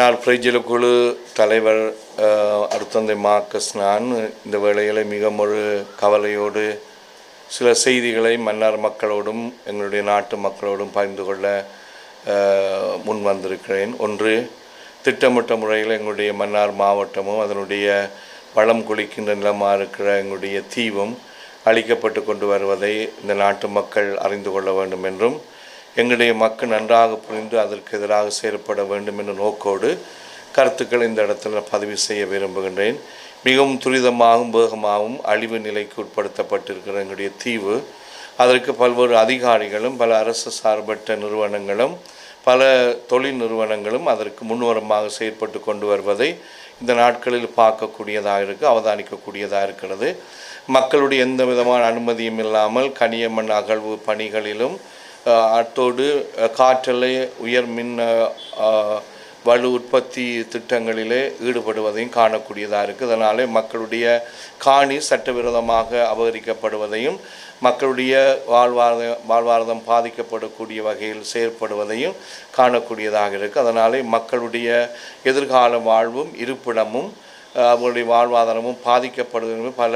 நான் பிரஜல குழு தலைவர் அடுத்தந்தை அருத்தந்தை மார்க்கஸ் நான். இந்த வேளையில் மிகவும் ஒரு கவலையோடு சில செய்திகளை மன்னார் மக்களோடும் எங்களுடைய நாட்டு மக்களோடும் பகிர்ந்து கொள்ள முன் வந்திருக்கிறேன். ஒன்று திட்டமிட்ட முறையில் எங்களுடைய மன்னார் மாவட்டமும் அதனுடைய வளம் குளிக்கின்ற நிலமாக இருக்கிற எங்களுடைய தீவும் அழிக்கப்பட்டு கொண்டு வருவதை இந்த நாட்டு மக்கள் அறிந்து கொள்ள வேண்டும் என்றும் எங்களுடைய மக்கள் நன்றாக புரிந்து அதற்கு எதிராக செயல்பட வேண்டும் என்ற நோக்கோடு கருத்துக்கள் இந்த இடத்துல பதிவு செய்ய விரும்புகின்றேன். மிகவும் துரிதமாகவும் வேகமாகவும் அழிவு நிலைக்கு உட்படுத்தப்பட்டிருக்கிற எங்களுடைய தீவு. அதற்கு பல்வேறு அதிகாரிகளும் பல அரசு சார்பற்ற நிறுவனங்களும் பல தொழில் நிறுவனங்களும் அதற்கு முன்வரமாக செயற்பட்டு கொண்டு வருவதை இந்த நாட்களில் பார்க்கக்கூடியதாக இருக்கு அவதானிக்கக்கூடியதாக இருக்கிறது. மக்களுடைய எந்த விதமான அனுமதியும் இல்லாமல் கனியமண் அகழ்வு பணிகளிலும் அத்தோடு காற்றலை உயர் மின் வலு உற்பத்தி திட்டங்களிலே ஈடுபடுவதையும் காணக்கூடியதாக இருக்குது அதனாலே மக்களுடைய காணி சட்டவிரோதமாக அபகரிக்கப்படுவதையும் மக்களுடைய வாழ்வாத வாழ்வாதாரம் பாதிக்கப்படக்கூடிய வகையில் செயற்படுவதையும் காணக்கூடியதாக இருக்குது அதனாலே மக்களுடைய எதிர்கால வாழ்வும் இருப்பிடமும் அவருடைய அவர்களுடைய வாழ்வாதாரமும் பாதிக்கப்படுவதும் பல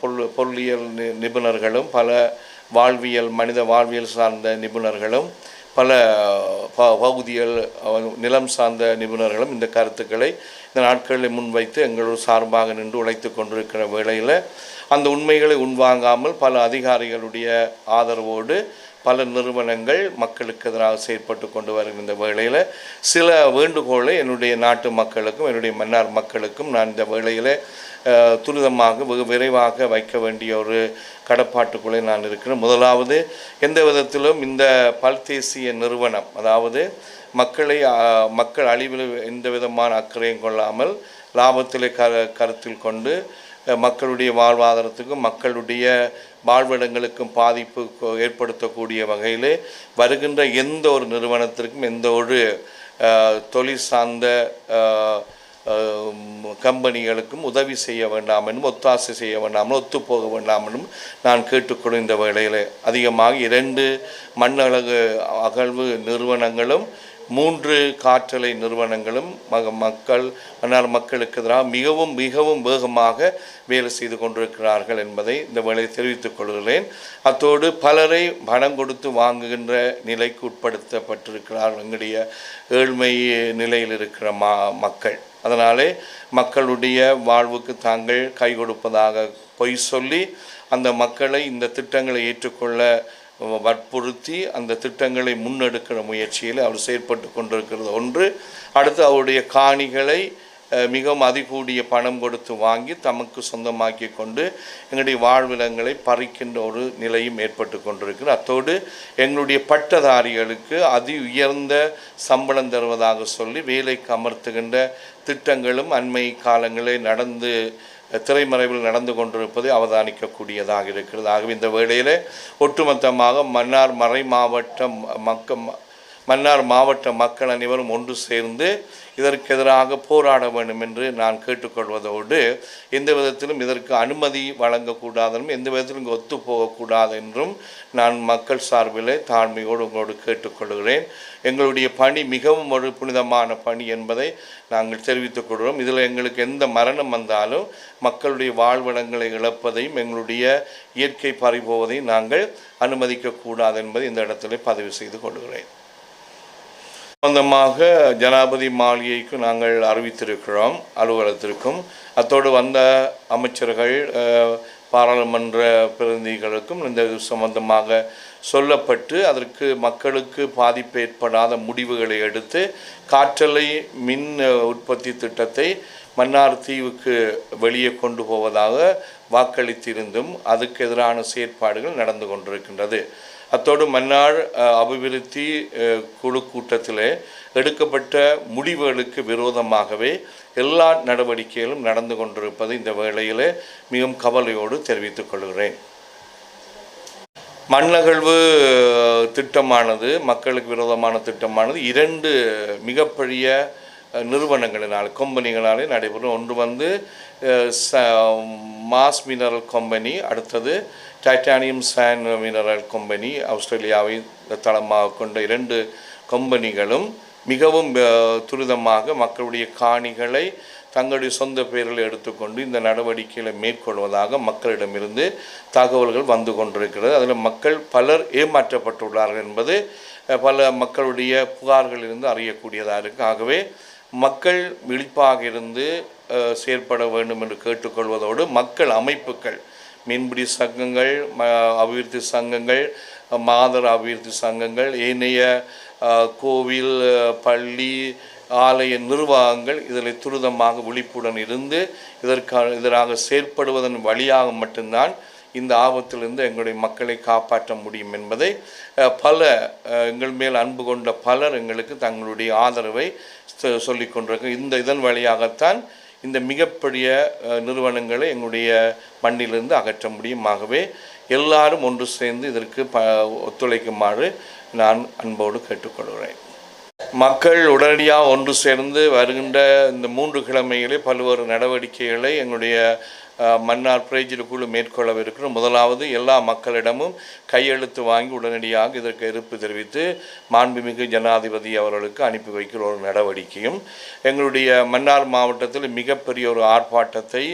பொருள் பொருளியல் நி- நிபுணர்களும் பல வாழ்வியல் மனித வாழ்வியல் சார்ந்த நிபுணர்களும் பல ப- பகுதிகள் நிலம் சார்ந்த நிபுணர்களும் இந்த கருத்துக்களை இந்த நாட்களில் முன்வைத்து எங்களோட சார்பாக நின்று உழைத்து கொண்டிருக்கிற வேளையில் அந்த உண்மைகளை உள்வாங்காமல் பல அதிகாரிகளுடைய ஆதரவோடு பல நிறுவனங்கள் மக்களுக்கு எதிராக செயற்பட்டு கொண்டு வருகின்ற வேளையில் சில வேண்டுகோளை என்னுடைய நாட்டு மக்களுக்கும் என்னுடைய மன்னார் மக்களுக்கும் நான் இந்த வேளையில் துரிதமாக வெகு விரைவாக வைக்க வேண்டிய ஒரு கடப்பாட்டுக்குள்ளே நான் இருக்கிறேன். முதலாவது எந்த விதத்திலும் இந்த பல்தேசிய நிறுவனம் அதாவது மக்களை மக்கள் அழிவில் எந்த விதமான அக்கறையும் கொள்ளாமல் லாபத்திலே க கருத்தில் கொண்டு மக்களுடைய வாழ்வாதாரத்துக்கும் மக்களுடைய வாழ்விடங்களுக்கும் பாதிப்பு ஏற்படுத்தக்கூடிய வகையில் வருகின்ற எந்த ஒரு நிறுவனத்திற்கும் எந்த ஒரு தொழில் சார்ந்த கம்பெனிகளுக்கும் உதவி செய்ய வேண்டாம் என்றும் ஒத்தாசை செய்ய வேண்டாம் ஒத்துப்போக வேண்டாம் என்றும் நான் கேட்டுக்கொள்ளும் இந்த வேளையில். அதிகமாக இரண்டு மண்ணழகு அகழ்வு நிறுவனங்களும் மூன்று காற்றலை நிறுவனங்களும் மக மக்கள் மன்னார் மக்களுக்கு எதிராக மிகவும் மிகவும் வேகமாக வேலை செய்து கொண்டிருக்கிறார்கள் என்பதை இந்த வேலையை தெரிவித்துக் கொள்கிறேன். அத்தோடு பலரை பணம் கொடுத்து வாங்குகின்ற நிலைக்கு உட்படுத்தப்பட்டிருக்கிறார் எங்களுடைய ஏழ்மை நிலையில் இருக்கிற மா மக்கள். அதனாலே மக்களுடைய வாழ்வுக்கு தாங்கள் கை கொடுப்பதாக பொய் சொல்லி அந்த மக்களை இந்த திட்டங்களை ஏற்றுக்கொள்ள வற்புறுத்தி அந்த திட்டங்களை முன்னெடுக்கிற முயற்சியில் அவர் செயற்பட்டு கொண்டிருக்கிறது ஒன்று. அடுத்து அவருடைய காணிகளை மிகவும் அதிகூடிய பணம் கொடுத்து வாங்கி தமக்கு சொந்தமாக்கி கொண்டு எங்களுடைய வாழ்விடங்களை பறிக்கின்ற ஒரு நிலையும் ஏற்பட்டு கொண்டிருக்கிறது. அத்தோடு எங்களுடைய பட்டதாரிகளுக்கு அதி உயர்ந்த சம்பளம் தருவதாக சொல்லி வேலைக்கு அமர்த்துகின்ற திட்டங்களும் அண்மை காலங்களில் நடந்து திரைமறைவில் நடந்து கொண்டிருப்பது அவதானிக்கக்கூடியதாக இருக்கிறது. ஆகவே இந்த வேளையில் ஒட்டுமொத்தமாக மன்னார் மறை மாவட்டம் மக்கள் மன்னார் மாவட்ட மக்கள் அனைவரும் ஒன்று சேர்ந்து இதற்கு எதிராக போராட வேண்டும் என்று நான் கேட்டுக்கொள்வதோடு எந்த விதத்திலும் இதற்கு அனுமதி வழங்கக்கூடாதென்றும் எந்த விதத்திலும் இங்கு ஒத்து போகக்கூடாது என்றும் நான் மக்கள் சார்பில் தாழ்மையோடு உங்களோடு கேட்டுக்கொள்கிறேன். எங்களுடைய பணி மிகவும் ஒரு புனிதமான பணி என்பதை நாங்கள் தெரிவித்துக் கொள்கிறோம். இதில் எங்களுக்கு எந்த மரணம் வந்தாலும் மக்களுடைய வாழ்விடங்களை இழப்பதையும் எங்களுடைய இயற்கை பறிபோவதையும் நாங்கள் அனுமதிக்கக்கூடாது என்பதை இந்த இடத்துல பதிவு செய்து கொள்கிறேன். சம்பந்தமாக ஜனாபதி மாளிகைக்கு நாங்கள் அறிவித்திருக்கிறோம் அலுவலகத்திற்கும். அத்தோடு வந்த அமைச்சர்கள் பாராளுமன்ற பிரதிநிதிகளுக்கும் இந்த இது சம்பந்தமாக சொல்லப்பட்டு அதற்கு மக்களுக்கு பாதிப்பு ஏற்படாத முடிவுகளை எடுத்து காற்றலை மின் உற்பத்தி திட்டத்தை மன்னார் தீவுக்கு வெளியே கொண்டு போவதாக வாக்களித்திருந்தும் அதுக்கு எதிரான செயற்பாடுகள் நடந்து கொண்டிருக்கின்றது. அத்தோடு மன்னார் அஹ், அபிவிருத்தி அஹ், குழு கூட்டத்தில் எடுக்கப்பட்ட முடிவுகளுக்கு விரோதமாகவே எல்லா நடவடிக்கைகளும் நடந்து கொண்டிருப்பது இந்த வேளையில் மிகவும் கவலையோடு தெரிவித்துக் கொள்கிறேன். மண்ணகழ்வு திட்டமானது மக்களுக்கு விரோதமான திட்டமானது இரண்டு மிகப்பெரிய நிறுவனங்களினால் கம்பெனிகளாலே நடைபெறும். ஒன்று வந்து அஹ், ச- மாஸ் மினரல் கம்பெனி அடுத்தது டைட்டானியம் சான் மினரல் கம்பெனி ஆஸ்திரேலியாவை தளமாக கொண்ட இரண்டு கம்பெனிகளும் மிகவும் துரிதமாக மக்களுடைய காணிகளை தங்களுடைய சொந்த பேரில் எடுத்துக்கொண்டு இந்த நடவடிக்கைகளை மேற்கொள்வதாக மக்களிடமிருந்து தகவல்கள் வந்து கொண்டிருக்கிறது. அதில் மக்கள் பலர் ஏமாற்றப்பட்டுள்ளார்கள் என்பது பல மக்களுடைய புகார்களிலிருந்து அறியக்கூடியதாக இருக்குது ஆகவே மக்கள் விழிப்பாக இருந்து செயற்பட வேண்டும் என்று கேட்டுக்கொள்வதோடு மக்கள் அமைப்புகள் மீன்பிடி சங்கங்கள் ம அபிவிருத்தி சங்கங்கள் மாதர் அபிவிருத்தி சங்கங்கள் ஏனைய கோவில் பள்ளி ஆலய நிர்வாகங்கள் இதில் துரிதமாக விழிப்புடன் இருந்து இதற்காக எதிராக செயற்படுவதன் வழியாக மட்டும்தான் இந்த ஆபத்திலிருந்து எங்களுடைய மக்களை காப்பாற்ற முடியும் என்பதை பல எங்கள் மேல் அன்பு கொண்ட பலர் எங்களுக்கு தங்களுடைய ஆதரவை சொல்லிக் கொண்டிருக்க இந்த இதன் வழியாகத்தான் இந்த மிகப்பெரிய நிறுவனங்களை எங்களுடைய மண்ணிலிருந்து அகற்ற முடியும் ஆகவே எல்லாரும் ஒன்று சேர்ந்து இதற்கு ப ஒத்துழைக்குமாறு நான் அன்போடு கேட்டுக்கொள்கிறேன். மக்கள் உடனடியாக ஒன்று சேர்ந்து வருகின்ற இந்த மூன்று கிழமைகளே பல்வேறு நடவடிக்கைகளை எங்களுடைய மன்னார் பிரேஜில் குழு மேற்கொள்ளவிருக்கிறோம். முதலாவது எல்லா மக்களிடமும் கையெழுத்து வாங்கி உடனடியாக இதற்கு எதிர்ப்பு தெரிவித்து மாண்புமிகு ஜனாதிபதி அவர்களுக்கு அனுப்பி வைக்கிற ஒரு நடவடிக்கையும் எங்களுடைய மன்னார் மாவட்டத்தில் மிகப்பெரிய ஒரு ஆர்ப்பாட்டத்தை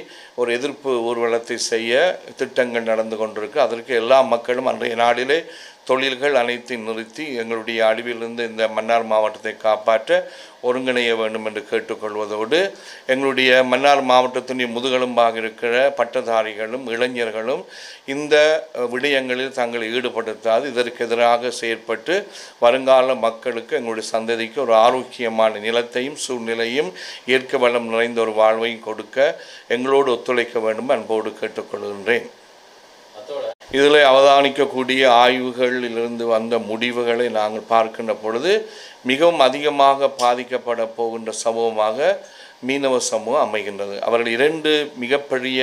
ஒரு எதிர்ப்பு ஊர்வலத்தை செய்ய திட்டங்கள் நடந்து கொண்டிருக்கு. அதற்கு எல்லா மக்களும் அன்றைய நாளிலே தொழில்கள் அனைத்தையும் நிறுத்தி எங்களுடைய அழிவிலிருந்து இந்த மன்னார் மாவட்டத்தை காப்பாற்ற ஒருங்கிணைய வேண்டும் என்று கேட்டுக்கொள்வதோடு எங்களுடைய மன்னார் மாவட்டத்தினுடைய முதுகெலும்பாக இருக்கிற பட்டதாரிகளும் இளைஞர்களும் இந்த விடயங்களில் தங்களை ஈடுபடுத்தாது இதற்கு எதிராக செயற்பட்டு வருங்கால மக்களுக்கு எங்களுடைய சந்ததிக்கு ஒரு ஆரோக்கியமான நிலத்தையும் சூழ்நிலையும் இயற்கை வளம் நிறைந்த ஒரு வாழ்வையும் கொடுக்க எங்களோடு ஒத்துழைக்க வேண்டும். அன்போடு கேட்டுக்கொள்கின்றேன். இதில் அவதானிக்கக்கூடிய ஆய்வுகளிலிருந்து வந்த முடிவுகளை நாங்கள் பார்க்கின்ற பொழுது மிகவும் அதிகமாக பாதிக்கப்பட போகின்ற சமூகமாக மீனவ சமூகம் அமைகின்றது. அவர்கள் இரண்டு மிகப்பெரிய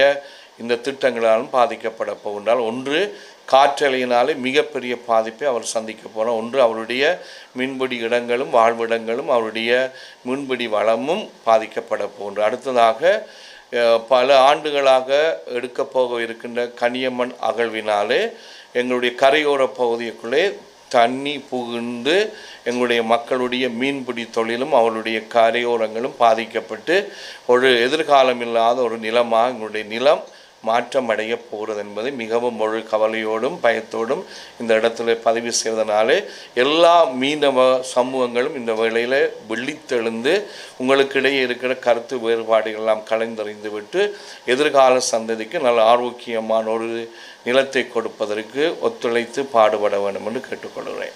இந்த திட்டங்களாலும் பாதிக்கப்பட போகின்றால் ஒன்று காற்றலையினாலே மிகப்பெரிய பாதிப்பை அவர் சந்திக்க போகிறார் ஒன்று அவருடைய மீன்பிடி இடங்களும் வாழ்விடங்களும் அவருடைய மீன்பிடி வளமும் பாதிக்கப்பட போகின்ற அடுத்ததாக பல ஆண்டுகளாக எடுக்கப்போக இருக்கின்ற கனியம்மன் அகழ்வினாலே எங்களுடைய கரையோர பகுதிக்குள்ளே தண்ணி புகுந்து எங்களுடைய மக்களுடைய மீன்பிடி தொழிலும் அவருடைய கரையோரங்களும் பாதிக்கப்பட்டு ஒரு எதிர்காலம் இல்லாத ஒரு நிலமாக எங்களுடைய நிலம் மாற்றம் அடைய போகிறது என்பதை மிகவும் ஒரு கவலையோடும் பயத்தோடும் இந்த இடத்துல பதிவு செய்வதனாலே எல்லா மீனவ சமூகங்களும் இந்த வேளையில் விழித்தெழுந்து உங்களுக்கு இடையே இருக்கிற கருத்து வேறுபாடுகள் எல்லாம் கலைந்தறிந்து விட்டு எதிர்கால சந்ததிக்கு நல்ல ஆரோக்கியமான ஒரு நிலத்தை கொடுப்பதற்கு ஒத்துழைத்து பாடுபட வேண்டும் என்று கேட்டுக்கொள்கிறேன்.